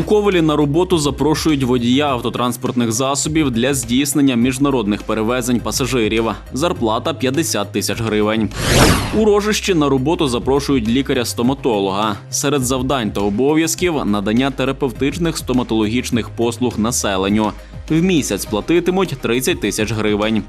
У Ковелі на роботу запрошують водія автотранспортних засобів для здійснення міжнародних перевезень пасажирів. Зарплата 50 тисяч гривень. У Рожищі на роботу запрошують лікаря-стоматолога. Серед завдань та обов'язків надання терапевтичних стоматологічних послуг населенню. В місяць платитимуть 30 тисяч гривень.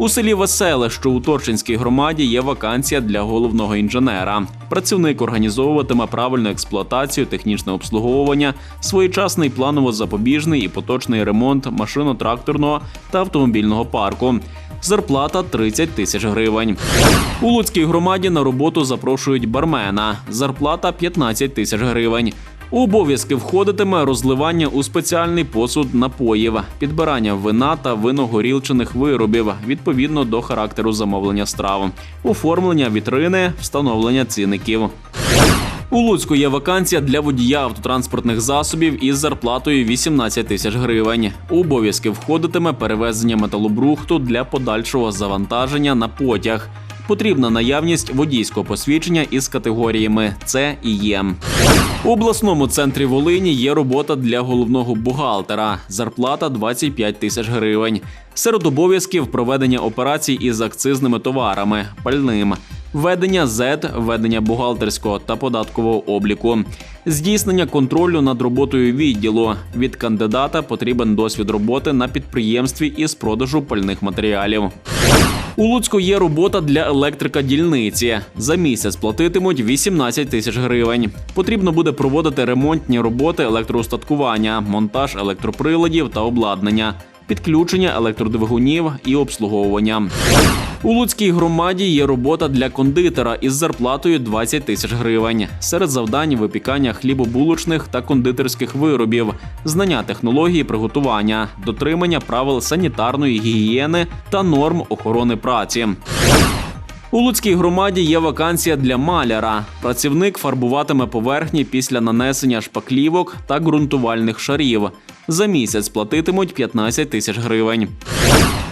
У селі Веселе, що у Торчинській громаді, є вакансія для головного інженера. Працівник організовуватиме правильну експлуатацію, технічне обслуговування, своєчасний планово-запобіжний і поточний ремонт машино-тракторного та автомобільного парку. Зарплата 30 тисяч гривень. У Луцькій громаді на роботу запрошують бармена. Зарплата 15 тисяч гривень. У обов'язки входитиме розливання у спеціальний посуд напоїв, підбирання вина та виногорілчених виробів відповідно до характеру замовлення страв, оформлення вітрини, встановлення цінників. У Луцьку є вакансія для водія автотранспортних засобів із зарплатою 18 тисяч гривень. У обов'язки входитиме перевезення металобрухту для подальшого завантаження на потяг. Потрібна наявність водійського посвідчення із категоріями С і Є. У обласному центрі Волині є робота для головного бухгалтера. Зарплата 25 тисяч гривень. Серед обов'язків проведення операцій із акцизними товарами, пальним, ведення ЗЕД, ведення бухгалтерського та податкового обліку, здійснення контролю над роботою відділу. Від кандидата потрібен досвід роботи на підприємстві із продажу пальних матеріалів. У Луцьку є робота для електрика дільниці. За місяць платитимуть 18 тисяч гривень. Потрібно буде проводити ремонтні роботи електроустаткування, монтаж електроприладів та обладнання, підключення електродвигунів і обслуговування. У Луцькій громаді є робота для кондитера із зарплатою 20 тисяч гривень. Серед завдань випікання хлібобулочних та кондитерських виробів, знання технології приготування, дотримання правил санітарної гігієни та норм охорони праці. У Луцькій громаді є вакансія для маляра. Працівник фарбуватиме поверхні після нанесення шпаклівок та ґрунтувальних шарів. За місяць платитимуть 15 тисяч гривень.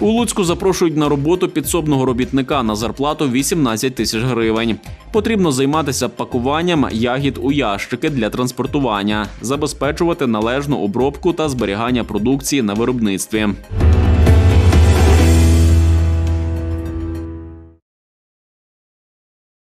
У Луцьку запрошують на роботу підсобного робітника на зарплату 18 тисяч гривень. Потрібно займатися пакуванням ягід у ящики для транспортування, забезпечувати належну обробку та зберігання продукції на виробництві.